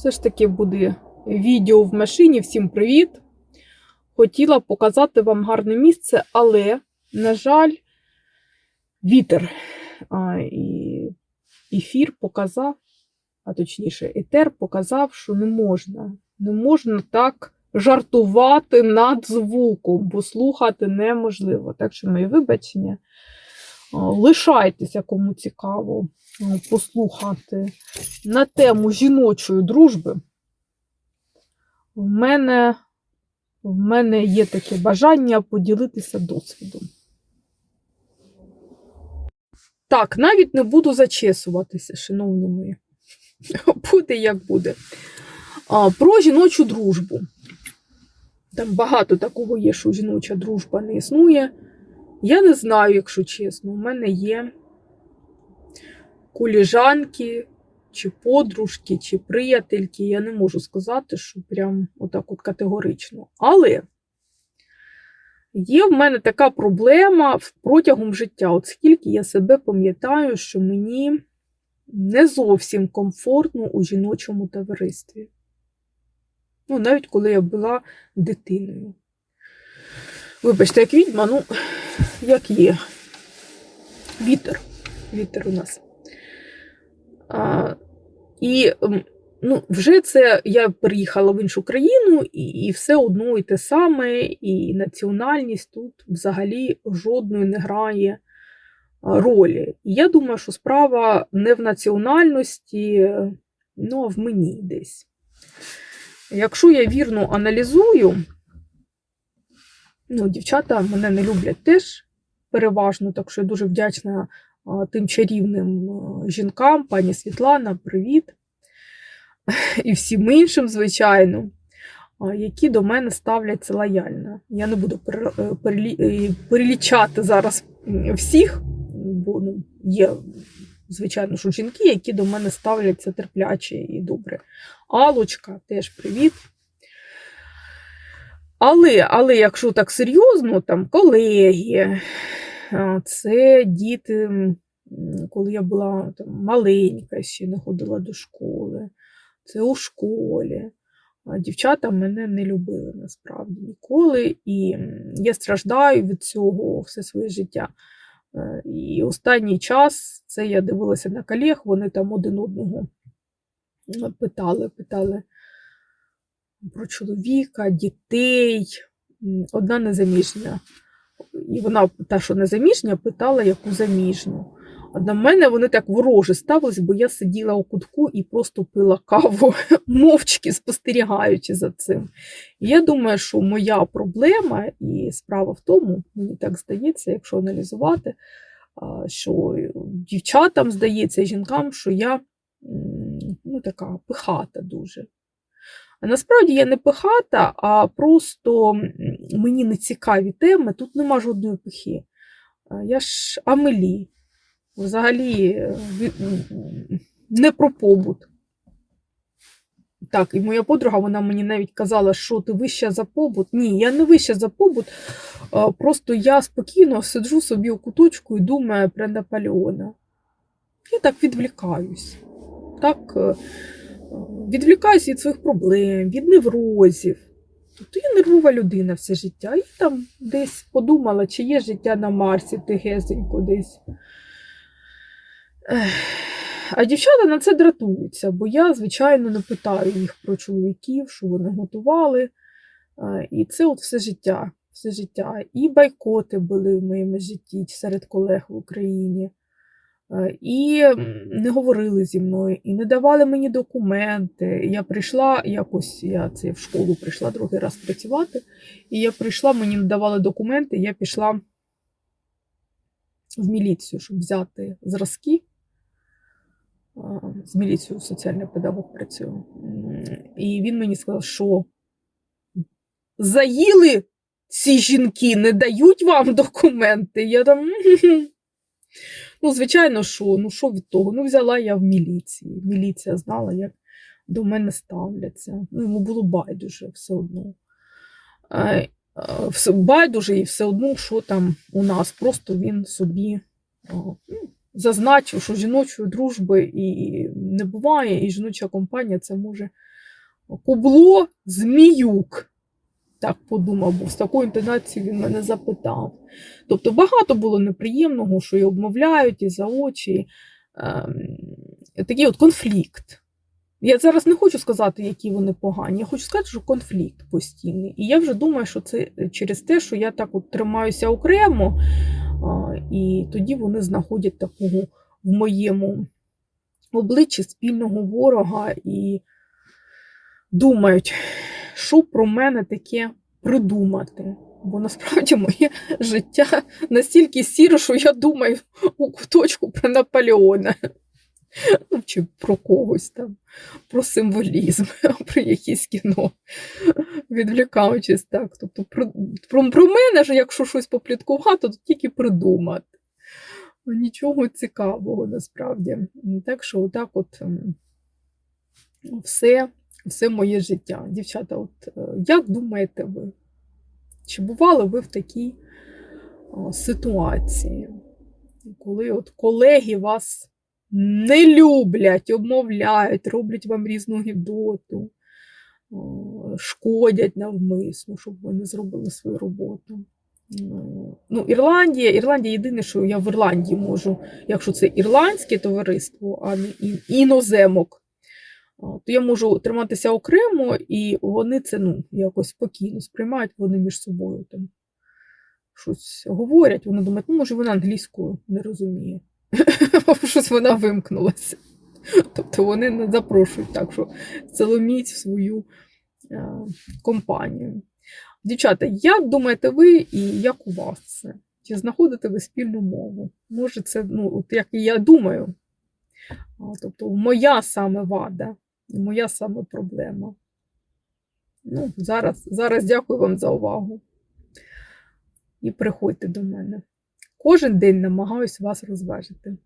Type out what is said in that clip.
Все ж таки буде відео в машині. Всім привіт! Хотіла показати вам гарне місце, але, на жаль, вітер. А, і ефір показав, а точніше, етер показав, що не можна. Не можна так жартувати над звуком, бо слухати неможливо. Так що, мої вибачення. А, Лишайтеся, кому цікаво послухати на тему жіночої дружби. В мене, в мене є таке бажання поділитися досвідом. Так, навіть не буду зачесуватися, шановні мої. Буде як буде. А, Про жіночу дружбу. Там багато такого є, що жіноча дружба не існує. Я не знаю, якщо чесно. У мене є коліжанки, чи подружки, чи приятельки. Я не можу сказати, що прям отак от категорично. Але є в мене така проблема протягом життя. От скільки я себе пам'ятаю, що мені не зовсім комфортно у жіночому товаристві. Ну, навіть коли я була дитиною. Вибачте, як відьма, ну, як є. Вітер. Вітер у нас. А, І ну, вже це я переїхала в іншу країну, і, і все одно і те саме, і національність тут взагалі жодної не грає ролі. І я думаю, що справа не в національності, ну а в мені десь. Якщо я вірно аналізую, ну, дівчата мене не люблять теж переважно, так що я дуже вдячна тим чарівним жінкам, пані Світлана, привіт. І всім іншим, звичайно, які до мене ставляться лояльно. Я не буду е, е, перелічати зараз всіх, бо ну, є, звичайно, що жінки, які до мене ставляться терпляче і добре. Алочка, теж привіт. Але, але якщо так серйозно, там колеги, це діти, коли я була там, маленька, ще не ходила до школи, це у школі. Дівчата мене не любили насправді ніколи, і я страждаю від цього все своє життя. Е, І останній час це я дивилася на колег, вони там один одного питали, питали про чоловіка, дітей. Одна незаміжня. І вона, та, що незаміжня, питала, яку заміжню. А на мене вони так вороже ставились, бо я сиділа у кутку і просто пила каву, мовчки спостерігаючи за цим. І я думаю, що моя проблема і справа в тому, мені так здається, якщо аналізувати, що дівчатам здається, жінкам, що я ну, така пихата дуже. Насправді я не пихата, а просто мені не цікаві теми, тут нема жодної пихи. Я ж Амелі. Взагалі е, не про побут. Так, і моя подруга, вона мені навіть казала, що ти вища за побут. Ні, я не вища за побут. Просто я спокійно сиджу собі у куточку і думаю про Наполеона. Я так відвлікаюсь. Так, відвлікаюсь від своїх проблем, від неврозів. Тобто я нервова людина все життя. І там десь подумала, чи є життя на Марсі, тихесенько десь. А дівчата на це дратуються, бо я, звичайно, не питаю їх про чоловіків, що вони готували. Е, І це от все життя. Все життя. І байкоти були в моєму житті серед колег в Україні. Е, І не говорили зі мною, і не давали мені документи. Я прийшла якось, я це в школу прийшла другий раз працювати, і я прийшла, мені не давали документи, я пішла в міліцію, щоб взяти зразки. З міліцією соціальний педагог працює. І він мені сказав, що заїли ці жінки, не дають вам документи. Я там. Ну, звичайно, що, ну що від того? Ну, взяла я в міліції. Міліція знала, як до мене ставляться. Ну, йому було байдуже все одно. Е, е, Байдуже і все одно, що там у нас. Просто він собі ну, зазначив, що жіночої дружби і не буває, і жіноча компанія це може кубло зміюк. Так подумав, бо з такою інтонацією він мене запитав. Тобто багато було неприємного, що і обмовляють, і за очі. Ем, такий от конфлікт. Я зараз не хочу сказати, які вони погані. Я хочу сказати, що конфлікт постійний. І я вже думаю, що це через те, що я так от тримаюся окремо, і тоді вони знаходять такого в моєму обличчі спільного ворога і думають, що про мене таке придумати. Бо насправді моє життя настільки сіре, що я думаю у куточку про Наполеона. Ну, чи про когось там, про символізм, про якісь кіно, відвлікаючись так. Тобто про, про, про мене ж, якщо щось попліткувати, то тільки придумати. Нічого цікавого насправді. Так що, отак от все, все моє життя. Дівчата, от е, як думаєте ви? Чи бували ви в такій ситуації, коли от колеги вас не люблять, обмовляють, роблять вам різну гідоту, шкодять навмисно, щоб ви не зробили свою роботу. Ну, Ірландія, Ірландія єдине, що я в Ірландії можу, якщо це ірландське товариство, а не іноземок, то я можу триматися окремо, і вони це ну, якось спокійно сприймають, вони між собою там щось говорять. Вони думають, ну, може, вона англійською не розуміє. Щось вона вимкнулася. Тобто вони не запрошують так, що заломіть в свою е, компанію. Дівчата, як думаєте ви і як у вас це? Чи знаходите ви спільну мову? Може, це, ну, от як і я думаю, тобто моя саме вада, моя саме проблема. Ну, зараз, зараз дякую вам за увагу. І приходьте до мене. Кожен день намагаюся вас розважити.